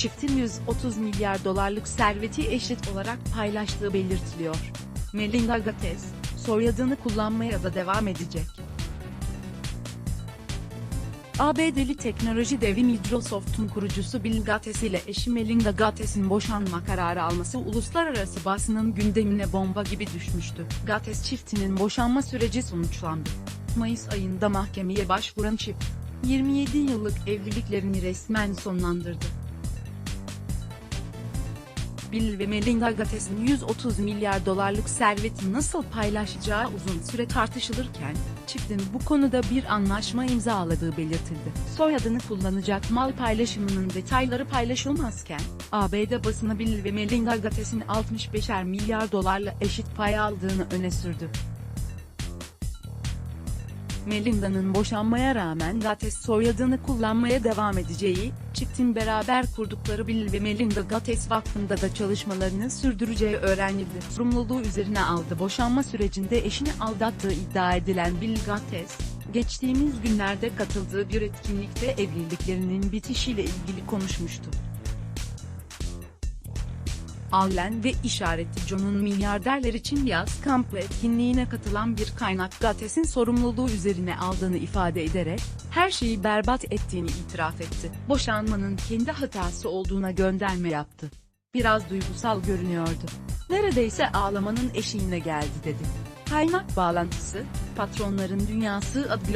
çiftin 130 milyar dolarlık serveti eşit olarak paylaştığı belirtiliyor. Melinda Gates, soyadını kullanmaya da devam edecek. ABD'li teknoloji devi Microsoft'un kurucusu Bill Gates ile eşi Melinda Gates'in boşanma kararı alması uluslararası basının gündemine bomba gibi düşmüştü. Gates çiftinin boşanma süreci sonuçlandı. Mayıs ayında mahkemeye başvuran çift, 27 yıllık evliliklerini resmen sonlandırdı. Bill ve Melinda Gates'in 130 milyar dolarlık serveti nasıl paylaşacağı uzun süre tartışılırken, çiftin bu konuda bir anlaşma imzaladığı belirtildi. Soyadını kullanacak mal paylaşımının detayları paylaşılmazken, ABD basını Bill ve Melinda Gates'in 65'er milyar dolarla eşit pay aldığını öne sürdü. Melinda'nın boşanmaya rağmen Gates soyadını kullanmaya devam edeceği, çiftin beraber kurdukları Bill ve Melinda Gates Vakfı'nda da çalışmalarını sürdüreceği öğrenildi. Sorumluluğu üzerine aldı. Boşanma sürecinde eşini aldattığı iddia edilen Bill Gates, geçtiğimiz günlerde katıldığı bir etkinlikte evliliklerinin bitişiyle ilgili konuşmuştu. Allen ve işareti John'un milyarderler için yaz kampı etkinliğine katılan bir kaynak Gates'in sorumluluğu üzerine aldığını ifade ederek, her şeyi berbat ettiğini itiraf etti. Boşanmanın kendi hatası olduğuna gönderme yaptı. Biraz duygusal görünüyordu. Neredeyse ağlamanın eşiğine geldi dedi. Kaynak bağlantısı, Patronların Dünyası adlı